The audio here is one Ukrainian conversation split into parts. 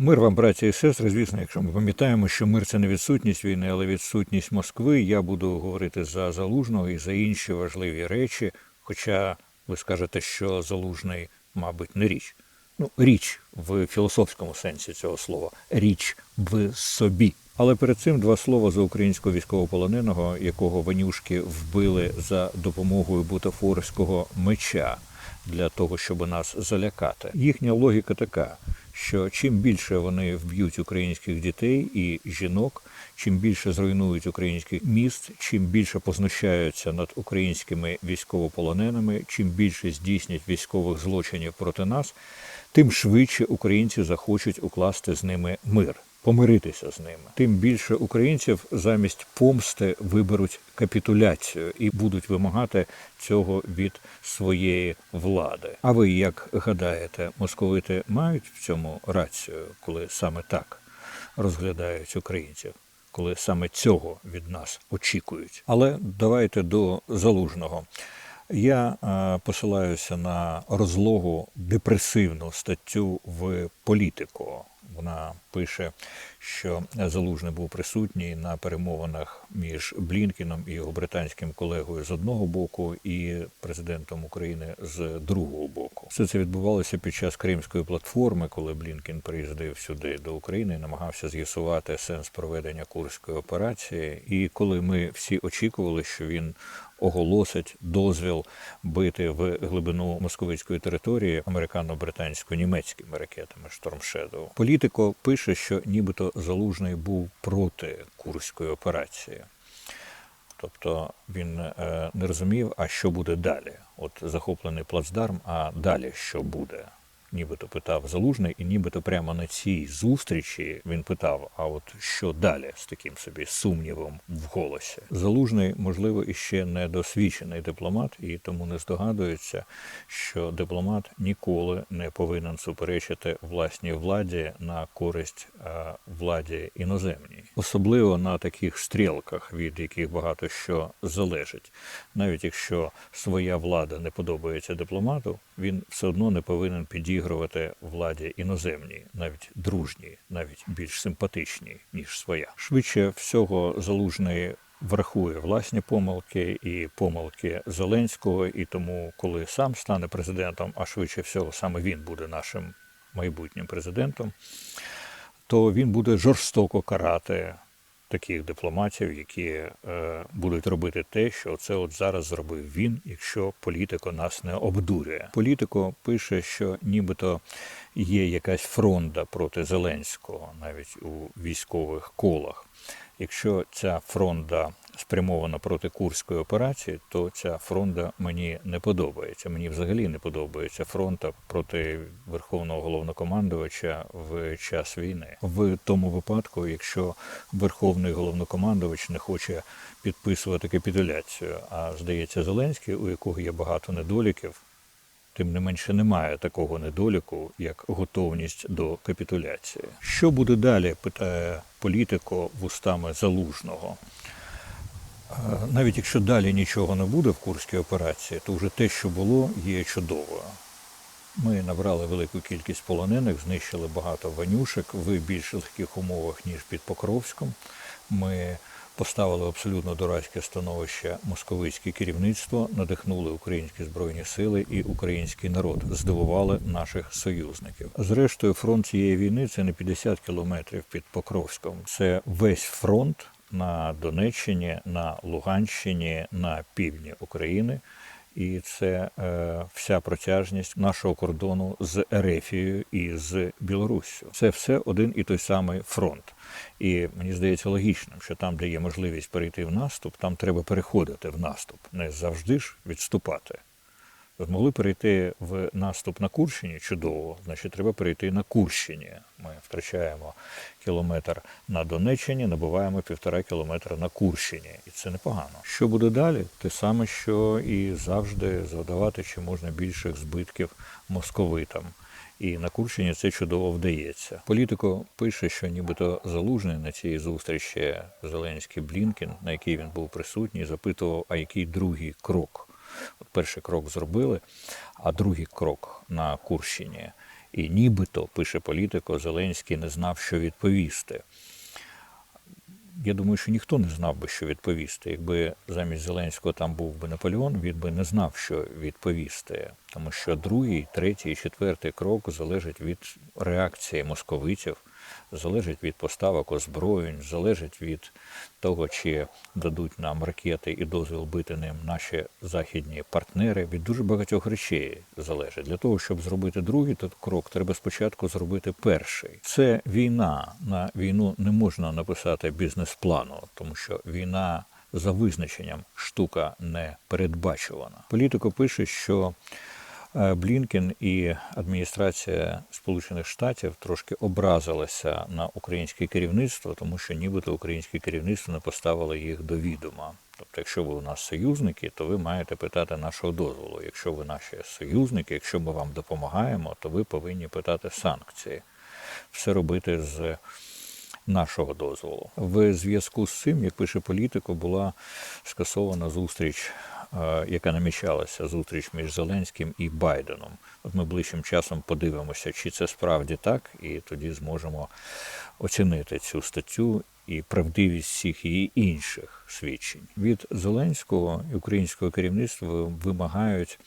Мир вам, браті і сестри. Звісно, якщо ми пам'ятаємо, що мир це не відсутність війни, але відсутність Москви. Я буду говорити за залужного і за інші важливі речі. Хоча ви скажете, що залужний, мабуть, не річ. Ну, річ в філософському сенсі цього слова, річ в собі. Але перед цим два слова за українського військовополоненого, якого ванюшки вбили за допомогою бутафорського меча для того, щоб нас залякати. Їхня логіка така, що чим більше вони вб'ють українських дітей і жінок, чим більше зруйнують українських міст, чим більше познущаються над українськими військовополоненими, чим більше здійснять військових злочинів проти нас, тим швидше українці захочуть укласти з ними мир. Помиритися з ними, тим більше українців замість помсти виберуть капітуляцію і будуть вимагати цього від своєї влади. А ви як гадаєте, московити мають в цьому рацію, коли саме так розглядають українців? Коли саме цього від нас очікують. Але давайте до залужного. Я е, посилаюся на розлогу депресивну статтю в політику. Вона пише, що Залужний був присутній на перемовинах між Блінкіном і його британським колегою з одного боку і президентом України з другого боку. Все це відбувалося під час Кримської платформи, коли Блінкін приїздив сюди до України і намагався з'ясувати сенс проведення курської операції. І коли ми всі очікували, що він оголосить дозвіл бити в глибину московицької території американо-британсько-німецькими ракетами Storm Політико пише, що нібито залужний був проти курської операції. Тобто він е, не розумів, а що буде далі. От захоплений плацдарм, а далі що буде? Нібито питав залужний, і нібито прямо на цій зустрічі він питав: а от що далі з таким собі сумнівом в голосі? Залужний, можливо, іще не досвідчений дипломат, і тому не здогадується, що дипломат ніколи не повинен суперечити власній владі на користь е, владі іноземній, особливо на таких стрілках, від яких багато що залежить. Навіть якщо своя влада не подобається дипломату, він все одно не повинен підігрувати владі іноземній, навіть дружній, навіть більш симпатичній, ніж своя. Швидше всього залужний врахує власні помилки і помилки Зеленського, і тому, коли сам стане президентом, а швидше всього саме він буде нашим майбутнім президентом, то він буде жорстоко карати таких дипломатів, які е, будуть робити те, що це от зараз зробив він, якщо політико нас не обдурює. Політико пише, що нібито є якась фронта проти Зеленського, навіть у військових колах. Якщо ця фронта спрямована проти курської операції, то ця фронта мені не подобається. Мені взагалі не подобається фронта проти верховного головнокомандувача в час війни. В тому випадку, якщо верховний головнокомандувач не хоче підписувати капітуляцію, а здається, Зеленський, у якого є багато недоліків. Тим не менше немає такого недоліку, як готовність до капітуляції. Що буде далі? питає політико вустами залужного. Навіть якщо далі нічого не буде в курській операції, то вже те, що було, є чудовою. Ми набрали велику кількість полонених, знищили багато ванюшек в більш легких умовах, ніж під Покровськом. Ми поставили абсолютно дурацьке становище московицьке керівництво, надихнули українські збройні сили і український народ, здивували наших союзників. Зрештою, фронт цієї війни це не 50 кілометрів під Покровськом, це весь фронт на Донеччині, на Луганщині, на півдні України. І це е, вся протяжність нашого кордону з Ерефією і з Білоруссю. Це все один і той самий фронт. І мені здається логічним, що там, де є можливість перейти в наступ, там треба переходити в наступ, не завжди ж відступати. Змогли перейти в наступ на Курщині чудово, значить, треба перейти на Курщині. Ми втрачаємо кілометр на Донеччині, набуваємо півтора кілометра на Курщині. І це непогано. Що буде далі? Те саме, що і завжди завдавати чи можна більших збитків московитам. І на Курщині це чудово вдається. Політико пише, що нібито залужний на цій зустрічі Зеленський Блінкін, на якій він був присутній, запитував, а який другий крок. От перший крок зробили, а другий крок на Курщині. І нібито, пише політико, Зеленський не знав, що відповісти. Я думаю, що ніхто не знав би, що відповісти. Якби замість Зеленського там був би Наполеон, він би не знав, що відповісти. Тому що другий, третій, четвертий крок залежить від реакції московитів, залежить від поставок озброєнь, залежить від того, чи дадуть нам ракети і дозвіл бити ним наші західні партнери. Від дуже багатьох речей залежить. Для того, щоб зробити другий крок, треба спочатку зробити перший. Це війна. На війну не можна написати бізнес-плану, тому що війна. За визначенням штука не передбачувана. Політико пише, що Блінкен і адміністрація Сполучених Штатів трошки образилася на українське керівництво, тому що нібито українське керівництво не поставило їх до відома. Тобто, якщо ви у нас союзники, то ви маєте питати нашого дозволу. Якщо ви наші союзники, якщо ми вам допомагаємо, то ви повинні питати санкції. Все робити з нашого дозволу. В зв'язку з цим, як пише політико, була скасована зустріч, е, яка намічалася зустріч між Зеленським і Байденом. От ми ближчим часом подивимося, чи це справді так, і тоді зможемо оцінити цю статтю і правдивість всіх її інших свідчень. Від Зеленського і українського керівництва вимагають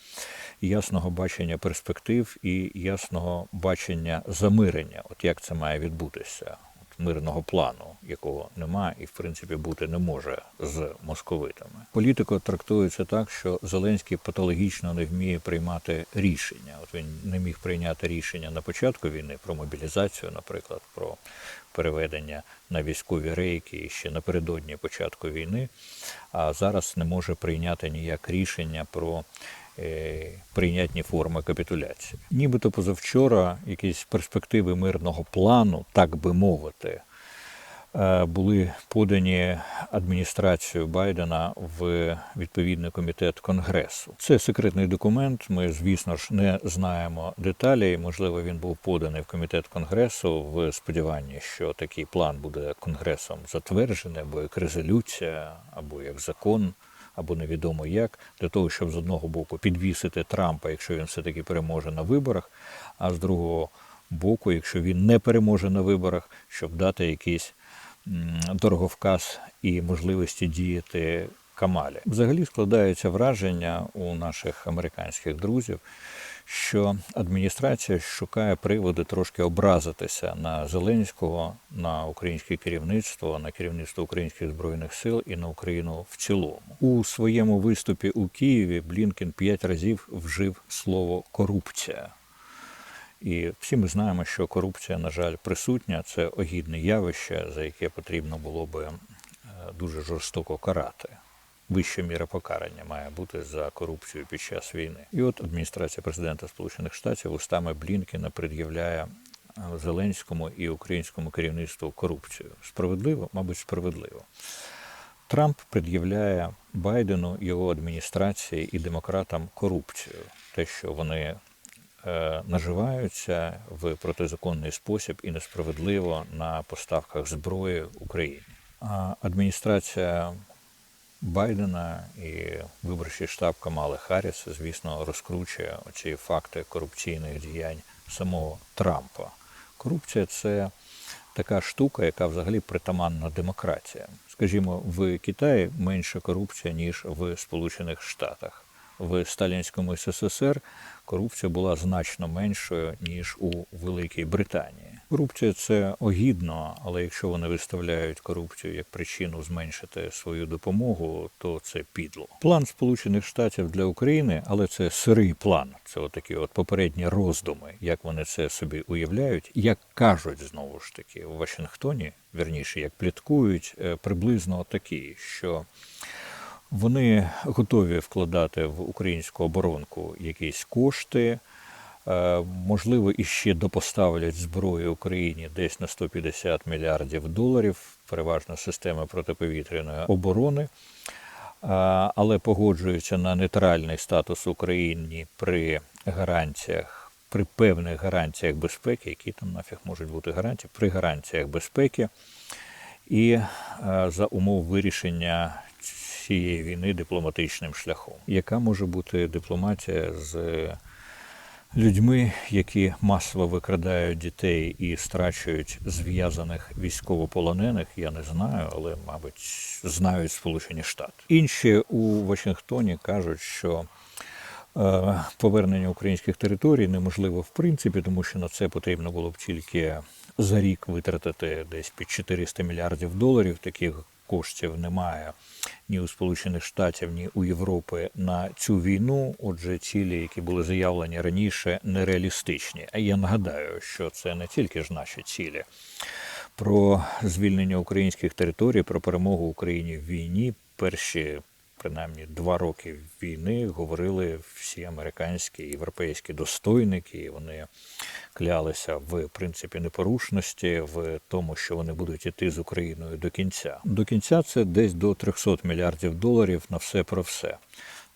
ясного бачення перспектив і ясного бачення замирення, от як це має відбутися. Мирного плану, якого нема і в принципі бути не може з московитами. Політико трактується так, що Зеленський патологічно не вміє приймати рішення. От він не міг прийняти рішення на початку війни про мобілізацію, наприклад, про переведення на військові рейки ще напередодні початку війни, а зараз не може прийняти ніяк рішення про прийнятні форми капітуляції. Нібито позавчора якісь перспективи мирного плану, так би мовити, е, були подані адміністрацією Байдена в відповідний комітет Конгресу. Це секретний документ. Ми, звісно ж, не знаємо деталей. Можливо, він був поданий в комітет Конгресу в сподіванні, що такий план буде Конгресом затверджений, або як резолюція, або як закон. Або невідомо як, для того, щоб з одного боку підвісити Трампа, якщо він все-таки переможе на виборах, а з другого боку, якщо він не переможе на виборах, щоб дати якийсь дороговказ і можливості діяти Камалі. Взагалі складається враження у наших американських друзів, що адміністрація шукає приводи трошки образитися на Зеленського, на українське керівництво, на керівництво українських збройних сил і на Україну в цілому. У своєму виступі у Києві Блінкен п'ять разів вжив слово корупція. І всі ми знаємо, що корупція, на жаль, присутня. Це огідне явище, за яке потрібно було би е, дуже жорстоко карати. Вища міра покарання має бути за корупцію під час війни. І от адміністрація президента Сполучених Штатів устами Блінкена пред'являє е, Зеленському і українському керівництву корупцію. Справедливо, мабуть, справедливо. Трамп пред'являє Байдену, його адміністрації і демократам корупцію, те, що вони е, наживаються в протизаконний спосіб і несправедливо на поставках зброї Україні. А адміністрація Байдена і виборчий штаб Камали Харріс, звісно, розкручує ці факти корупційних діянь самого Трампа. Корупція це така штука, яка взагалі притаманна демократія. Скажімо, в Китаї менша корупція, ніж в Сполучених Штатах. В Сталінському СССР корупція була значно меншою, ніж у Великій Британії. Корупція це огідно, але якщо вони виставляють корупцію як причину зменшити свою допомогу, то це підло. План Сполучених Штатів для України, але це сирий план. Це отакі от попередні роздуми, як вони це собі уявляють, як кажуть знову ж таки у Вашингтоні, вірніше, як пліткують, е, приблизно такі, що вони готові вкладати в українську оборонку якісь кошти. Е, Можливо, іще допоставлять зброю Україні десь на 150 мільярдів доларів, переважно системи протиповітряної оборони, Е, але погоджуються на нейтральний статус України при гарантіях, при певних гарантіях безпеки, які там нафіг можуть бути гарантії, при гарантіях безпеки і е, за умов вирішення цієї війни дипломатичним шляхом. Яка може бути дипломатія з людьми, які масово викрадають дітей і страчують зв'язаних військовополонених, я не знаю, але, мабуть, знають Сполучені Штати. Інші у Вашингтоні кажуть, що е, повернення українських територій неможливо в принципі, тому що на це потрібно було б тільки за рік витратити десь під 400 мільярдів доларів. Таких коштів немає ні у Сполучених Штатів, ні у Європи на цю війну. Отже, цілі, які були заявлені раніше, нереалістичні. А я нагадаю, що це не тільки ж наші цілі. Про звільнення українських територій, про перемогу Україні в війні перші принаймні два роки війни говорили всі американські і європейські достойники. і Вони клялися в принципі непорушності, в тому, що вони будуть іти з Україною до кінця. До кінця це десь до 300 мільярдів доларів на все про все.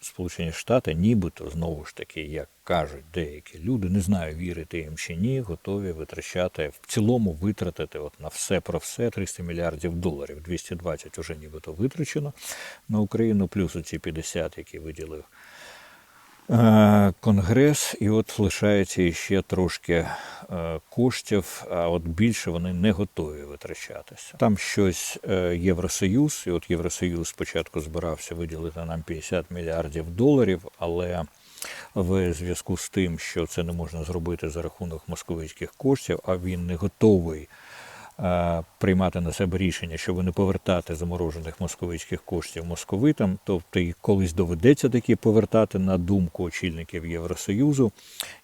Сполучені Штати, нібито знову ж таки, як кажуть деякі люди, не знаю, вірити їм чи ні, готові витрачати в цілому витратити от на все про все 300 мільярдів доларів. 220 вже нібито витрачено на Україну, плюс оці 50, які виділив Конгрес, і от лишається ще трошки е, коштів, а от більше вони не готові витрачатися. Там щось е, Євросоюз, і от Євросоюз спочатку збирався виділити нам 50 мільярдів доларів, але в зв'язку з тим, що це не можна зробити за рахунок московицьких коштів, а він не готовий е, приймати на себе рішення, щоб не повертати заморожених московицьких коштів московитам, тобто їх колись доведеться таки повертати на думку очільників Євросоюзу,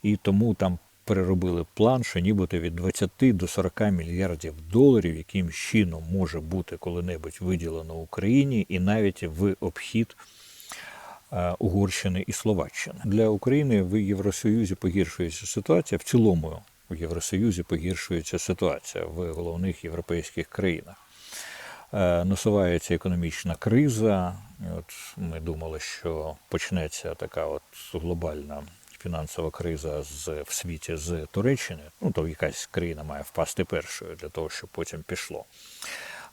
і тому там переробили план, що нібито від 20 до 40 мільярдів доларів, яким чином може бути коли-небудь виділено Україні, і навіть в обхід. е, Угорщини і Словаччини для України в Євросоюзі погіршується ситуація. В цілому в Євросоюзі погіршується ситуація в головних європейських країнах. Е, Насувається економічна криза. От ми думали, що почнеться така от глобальна фінансова криза з, в світі з Туреччини. Ну, то якась країна має впасти першою для того, щоб потім пішло.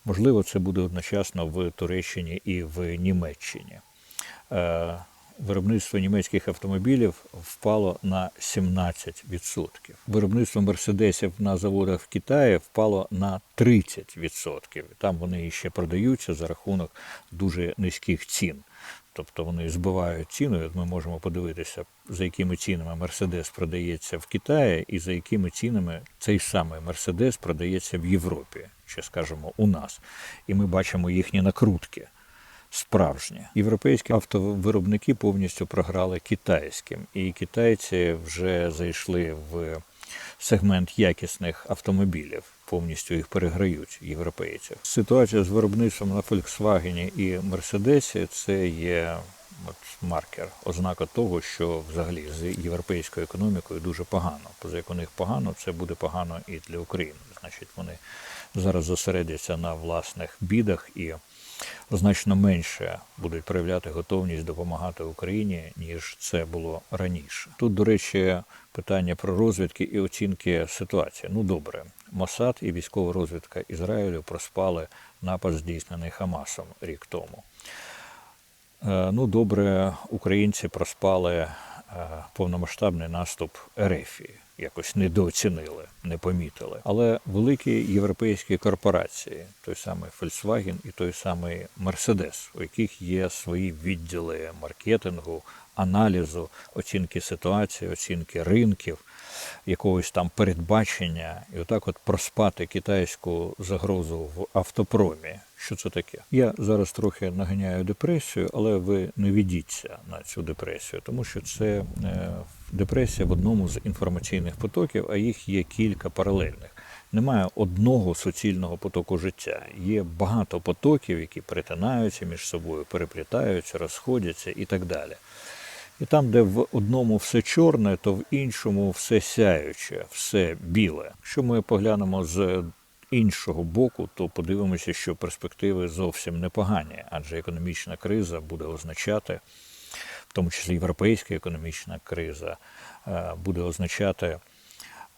Можливо, це буде одночасно в Туреччині і в Німеччині. Виробництво німецьких автомобілів впало на 17%. Виробництво мерседесів на заводах в Китаї впало на 30%. Там вони ще продаються за рахунок дуже низьких цін. Тобто вони збивають ціну. ми можемо подивитися, за якими цінами Мерседес продається в Китаї, і за якими цінами цей самий Мерседес продається в Європі, чи скажімо, у нас. І ми бачимо їхні накрутки справжні. Європейські автовиробники повністю програли китайським, і китайці вже зайшли в сегмент якісних автомобілів. Повністю їх переграють європейців. Ситуація з виробництвом на Volkswagen і Мерседесі це є от маркер, ознака того, що взагалі з європейською економікою дуже погано. Поза як у них погано, це буде погано і для України. Значить, вони зараз зосередяться на власних бідах і значно менше будуть проявляти готовність допомагати Україні, ніж це було раніше. Тут, до речі, питання про розвідки і оцінки ситуації. Ну добре, Мосад і військова розвідка Ізраїлю проспали напад, здійснений Хамасом рік тому. Е, Ну, добре, українці проспали е, повномасштабний наступ Ерефії. Якось недооцінили, не помітили. Але великі європейські корпорації, той самий Volkswagen і той самий Mercedes, у яких є свої відділи маркетингу, аналізу, оцінки ситуації, оцінки ринків, якогось там передбачення, і отак от проспати китайську загрозу в автопромі. Що це таке? Я зараз трохи наганяю депресію, але ви не ведіться на цю депресію, тому що це е, депресія в одному з інформаційних потоків, а їх є кілька паралельних. Немає одного суцільного потоку життя. Є багато потоків, які перетинаються між собою, переплітаються, розходяться і так далі. І там, де в одному все чорне, то в іншому все сяюче, все біле. Якщо ми поглянемо з іншого боку, то подивимося, що перспективи зовсім непогані, адже економічна криза буде означати, в тому числі європейська економічна криза, е, буде означати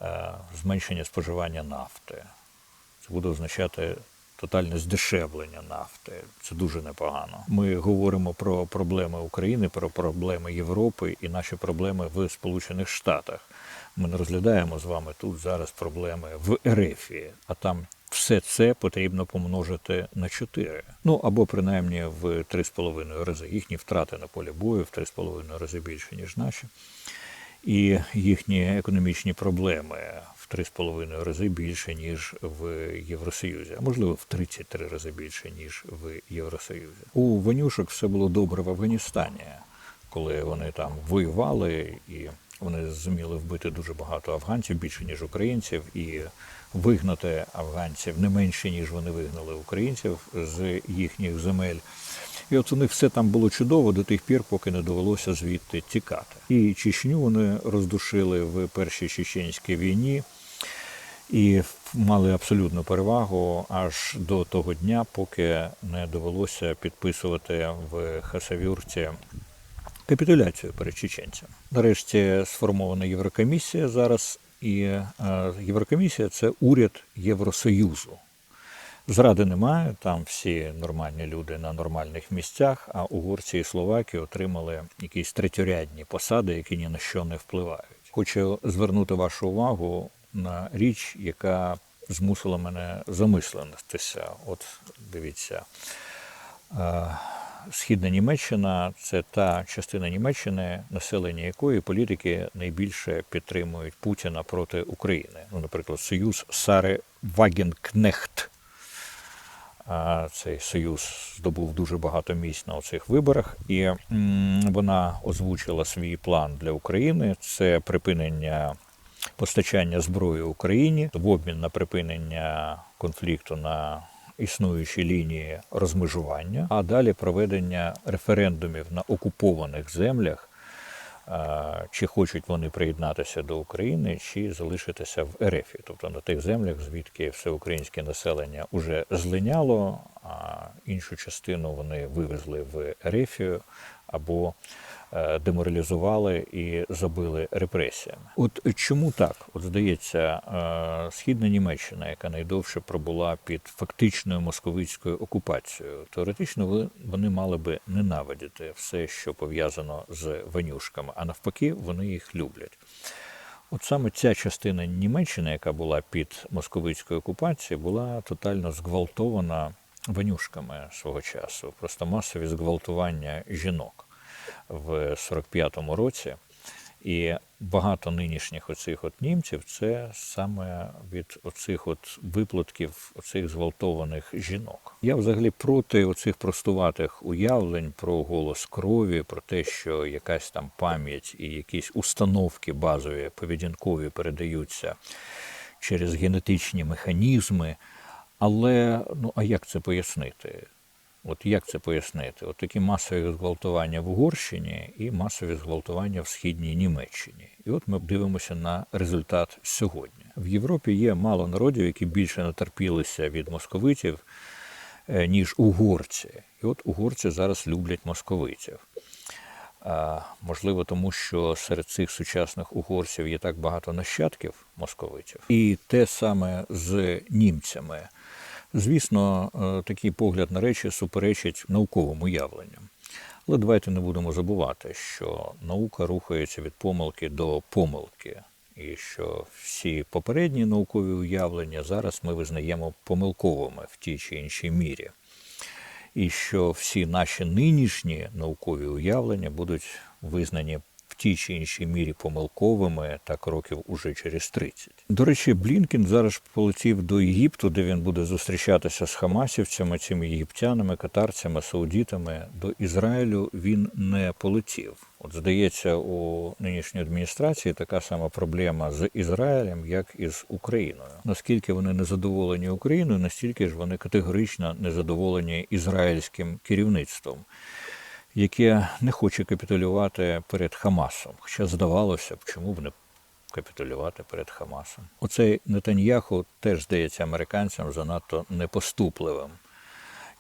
е, зменшення споживання нафти. Це буде означати тотальне здешевлення нафти. Це дуже непогано. Ми говоримо про проблеми України, про проблеми Європи і наші проблеми в Сполучених Штатах. Ми не розглядаємо з вами тут зараз проблеми в Ерефії, а там все це потрібно помножити на 4. Ну або принаймні в 3,5 рази. Їхні втрати на полі бою в 3,5 рази більше, ніж наші. І їхні економічні проблеми в 3,5 рази більше, ніж в Євросоюзі, а можливо в 33 рази більше, ніж в Євросоюзі. У Ванюшок все було добре в Афганістані, коли вони там воювали і вони зуміли вбити дуже багато афганців, більше ніж українців, і вигнати афганців не менше, ніж вони вигнали українців з їхніх земель. І от у них все там було чудово до тих пір, поки не довелося звідти тікати. І Чечню вони роздушили в першій чеченській війні і мали абсолютну перевагу аж до того дня, поки не довелося підписувати в Хасавюрті капітуляцію перед чеченцями. Нарешті сформована Єврокомісія зараз, і е, Єврокомісія це уряд Євросоюзу. Зради немає, там всі нормальні люди на нормальних місцях, а угорці і словаки отримали якісь третьорядні посади, які ні на що не впливають. Хочу звернути вашу увагу на річ, яка змусила мене замисленитися. От дивіться, е, Східна Німеччина це та частина Німеччини, населення якої політики найбільше підтримують Путіна проти України. Ну, наприклад, союз Сари Вагенкнехт. Цей союз здобув дуже багато місць на цих виборах, і вона озвучила свій план для України: це припинення постачання зброї Україні в обмін на припинення конфлікту на існуючій лінії розмежування, а далі проведення референдумів на окупованих землях. Чи хочуть вони приєднатися до України, чи залишитися в РФ, тобто на тих землях, звідки все українське населення вже злиняло, а іншу частину вони вивезли в Ерефію або деморалізували і забили репресіями. От чому так? От здається, е, східна Німеччина, яка найдовше пробула під фактичною московицькою окупацією, теоретично вони мали би ненавидіти все, що пов'язано з ванюшками, а навпаки, вони їх люблять. От саме ця частина Німеччини, яка була під московицькою окупацією, була тотально зґвалтована ванюшками свого часу. Просто масові зґвалтування жінок в 45-му році. І багато нинішніх оцих от німців це саме від оцих от виплатків, оцих зґвалтованих жінок. Я взагалі проти оцих простуватих уявлень про голос крові, про те, що якась там пам'ять і якісь установки базові поведінкові передаються через генетичні механізми. Але ну а як це пояснити? От як це пояснити? От такі масові зґвалтування в Угорщині і масові зґвалтування в східній Німеччині. І от ми дивимося на результат сьогодні. В Європі є мало народів, які більше натерпілися від московитів, е, ніж угорці. І от угорці зараз люблять московитів. Можливо, тому що серед цих сучасних угорців є так багато нащадків московитів. І те саме з німцями. Звісно, е, такий погляд на речі суперечить науковим уявленням. Але давайте не будемо забувати, що наука рухається від помилки до помилки, і що всі попередні наукові уявлення зараз ми визнаємо помилковими в тій чи іншій мірі. І що всі наші нинішні наукові уявлення будуть визнані тій чи іншій мірі помилковими так років уже через 30. До речі, Блінкін зараз полетів до Єгипту, де він буде зустрічатися з хамасівцями, цими єгиптянами, катарцями, саудітами. До Ізраїлю він не полетів. От здається, у нинішньої адміністрації така сама проблема з Ізраїлем, як і з Україною. Наскільки вони не задоволені Україною, настільки ж вони категорично не задоволені ізраїльським керівництвом яке не хоче капітулювати перед Хамасом. Хоча здавалося б, чому б не капітулювати перед Хамасом. Оцей Нетаньяху теж здається американцям занадто непоступливим.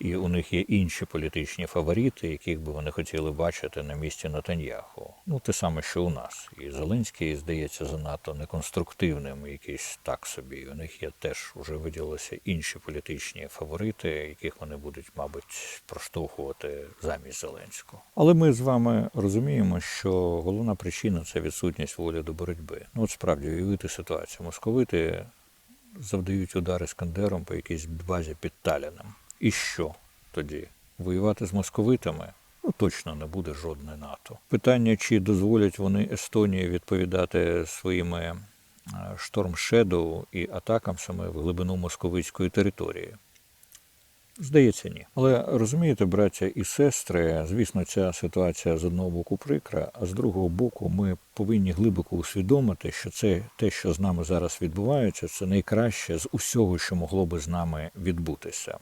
І у них є інші політичні фаворити, яких би вони хотіли бачити на місці Натаньяху. Ну, те саме, що у нас. І Зеленський здається занадто неконструктивним, якийсь так собі. У них є теж уже виділилися інші політичні фаворити, яких вони будуть, мабуть, проштовхувати замість Зеленського. Але ми з вами розуміємо, що головна причина це відсутність волі до боротьби. Ну, от справді уявити ситуацію. Московити завдають удар іскандером по якійсь базі під Таліном. І що тоді? Воювати з московитами? Ну, точно не буде жодне НАТО. Питання, чи дозволять вони Естонії відповідати своїми штормшедоу і атакам саме в глибину московицької території. Здається, ні. Але розумієте, браття і сестри, звісно, ця ситуація з одного боку прикра, а з другого боку, ми повинні глибоко усвідомити, що це те, що з нами зараз відбувається, це найкраще з усього, що могло би з нами відбутися.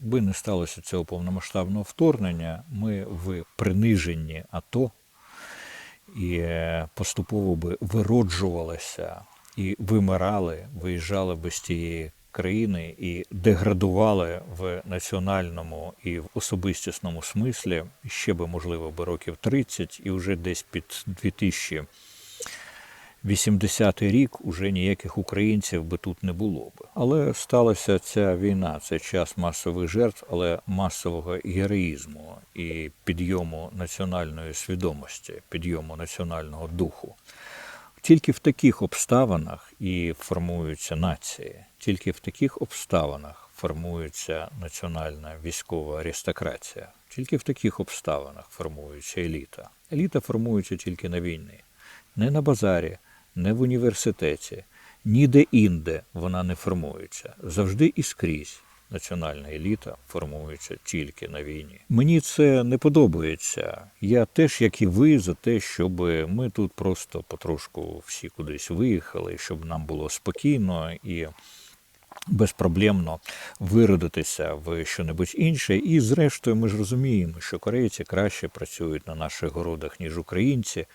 Якби не сталося цього повномасштабного вторгнення, ми в приниженні АТО і е, поступово би вироджувалися і вимирали, виїжджали би з тієї країни і деградували в національному і в особистісному смислі ще би, можливо, би років 30, і вже десь під 2080 рік уже ніяких українців би тут не було б. Але сталася ця війна, це час масових жертв, але масового героїзму і підйому національної свідомості, підйому національного духу. Тільки в таких обставинах і формуються нації, тільки в таких обставинах формується національна військова аристократія, тільки в таких обставинах формується еліта. Еліта формується тільки на війні, не на базарі, не в університеті, ніде інде вона не формується. Завжди і скрізь національна еліта формується тільки на війні. Мені це не подобається. Я теж, як і ви, за те, щоб ми тут просто потрошку всі кудись виїхали, щоб нам було спокійно і. Безпроблемно виродитися в щонебудь інше, і зрештою ми ж розуміємо, що корейці краще працюють на наших городах, ніж українці,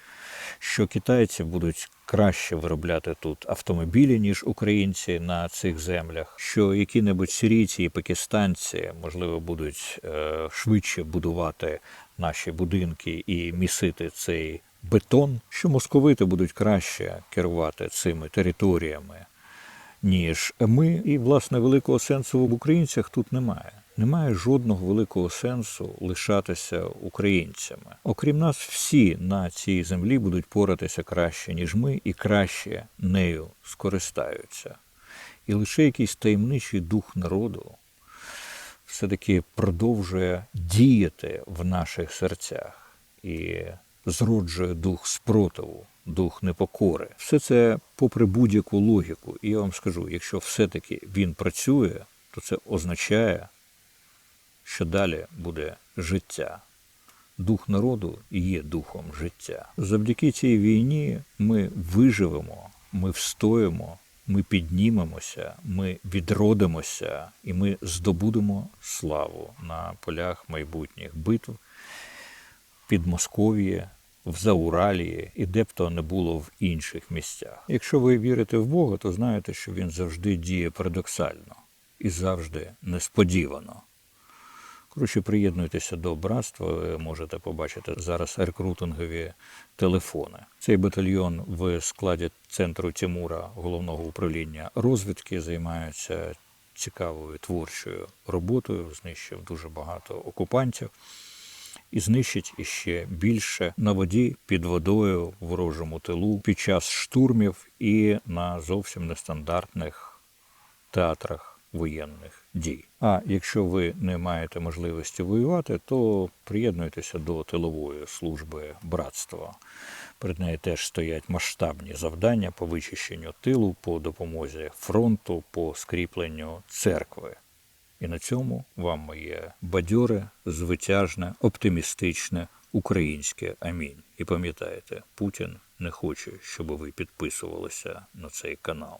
що китайці будуть краще виробляти тут автомобілі, ніж українці на цих землях, що які-небудь сирійці і пакистанці, можливо, будуть е, швидше будувати наші будинки і місити цей бетон, що московити будуть краще керувати цими територіями. Ніж ми, і власне великого сенсу в українцях тут немає. Немає жодного великого сенсу лишатися українцями. Окрім нас, всі на цій землі будуть поратися краще, ніж ми, і краще нею скористаються. І лише якийсь таємничий дух народу все-таки продовжує діяти в наших серцях і зроджує дух спротиву, дух непокори. Все це попри будь-яку логіку. І я вам скажу, якщо все-таки він працює, то це означає що далі буде життя. Дух народу є духом життя. Завдяки цій війні ми виживемо, ми встоїмо, ми піднімемося, ми відродимося і ми здобудемо славу на полях майбутніх битв під Московіє, в Зауралії і де б то не було в інших місцях. Якщо ви вірите в Бога, то знаєте, що він завжди діє парадоксально і завжди несподівано. Коротше, приєднуйтеся до братства, ви можете побачити зараз рекрутингові телефони. Цей батальйон в складі центру Тимура головного управління розвідки займається цікавою творчою роботою, знищив дуже багато окупантів і знищить іще більше на воді під водою ворожому тилу під час штурмів і на зовсім нестандартних театрах воєнних дій. А якщо ви не маєте можливості воювати, то приєднуйтеся до тилової служби братства. Перед нею теж стоять масштабні завдання по вичищенню тилу, по допомозі фронту, по скріпленню церкви. І на цьому вам моє бадьоре, звитяжне, оптимістичне українське амінь. І пам'ятайте, Путін не хоче, щоб ви підписувалися на цей канал.